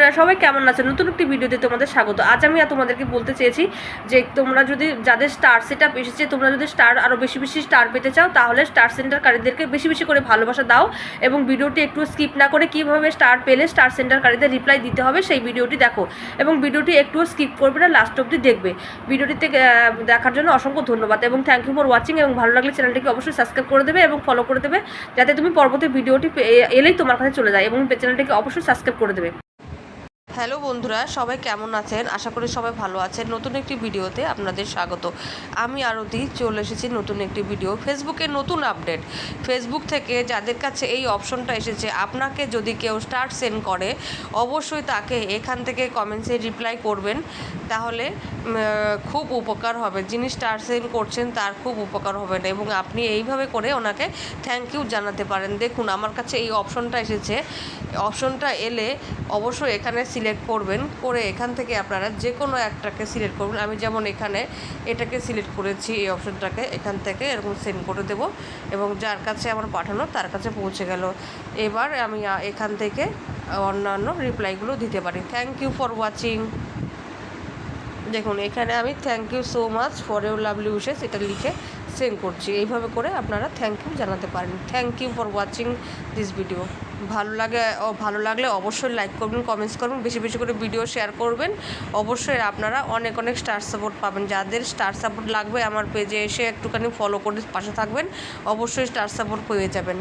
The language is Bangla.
বন্ধুরা, সবাই কেমন আছে? নতুন একটি ভিডিওতে তোমাদের স্বাগত। আজ আমি তোমাদেরকে বলতে চেয়েছি যে তোমরা যদি যাদের স্টার সেট আপ এসেছে, তোমরা যদি স্টার আরও বেশি বেশি স্টার পেতে চাও, তাহলে স্টার সেন্টারকারীদেরকে বেশি বেশি করে ভালোবাসা দাও এবং ভিডিওটি একটু স্কিপ না করে কীভাবে স্টার পেলে স্টার সেন্টারকারীদের রিপ্লাই দিতে হবে, সেই ভিডিওটি দেখো। এবং ভিডিওটি একটুও স্কিপ করবে না লাস্ট অবধি দেখবে। ভিডিওটিতে দেখার জন্য অসংখ্য ধন্যবাদ এবং থ্যাংক ইউ ফর ওয়াচিং এবং ভালো লাগলে চ্যানেলটিকে অবশ্যই সাবস্ক্রাইব করে দেবে এবং ফলো করে দেবে, যাতে তুমি পরবর্তী ভিডিওটি এলেই তোমার কাছে চলে যায় এবং চ্যানেলটিকে অবশ্যই সাবস্ক্রাইব করে দেবে। হ্যালো বন্ধুরা, সবাই কেমন আছেন? আশা করি সবাই ভালো আছেন। নতুন একটি ভিডিওতে আপনাদের স্বাগত। আমি আরতি, চলে এসেছি নতুন একটি ভিডিও। ফেসবুকে নতুন আপডেট। ফেসবুক থেকে যাদের কাছে এই অপশনটা এসেছে, আপনাকে যদি কেউ স্টার্ট সেন্ড করে, অবশ্যই তাকে এখান থেকে কমেন্টসে রিপ্লাই করবেন। তাহলে খুব উপকার হবে। যিনি স্টার সেন্ড করছেন, তার খুব উপকার হবে না। এবং আপনি এইভাবে করে ওনাকে থ্যাংক ইউ জানাতে পারেন। দেখুন, আমার কাছে এই অপশনটা এসেছে। অপশনটা এলে অবশ্যই এখানে সিলেক্ট করবেন। করে এখান থেকে আপনারা যে কোনো একটাকে সিলেক্ট করবেন। আমি যেমন এখানে এটাকে সিলেক্ট করেছি এই অপশনটাকে, এখান থেকে এরকম সেন্ড করে দেব এবং যার কাছে আমার পাঠানো তার কাছে পৌঁছে গেল। এবার আমি এখান থেকে অন্যান্য রিপ্লাইগুলো দিতে পারি। থ্যাংক ইউ ফর ওয়াচিং দেখুন, এখানে আমি thank you so much for your lovely wishes এটা লিখে সেন্ড করছি। এইভাবে করে আপনারা থ্যাংক ইউ জানাতে পারেন। Thank you for watching this video ভালো লাগে ভালো লাগলে অবশ্যই লাইক করবেন কমেন্টস করবেন, বেশি বেশি করে ভিডিও শেয়ার করবেন। অবশ্যই আপনারা অনেক অনেক স্টার সাপোর্ট পাবেন। যাদের স্টার সাপোর্ট লাগবে আমার পেজে এসে একটুখানি ফলো করে পাশে থাকবেন, অবশ্যই স্টার সাপোর্ট পেয়ে যাবেন।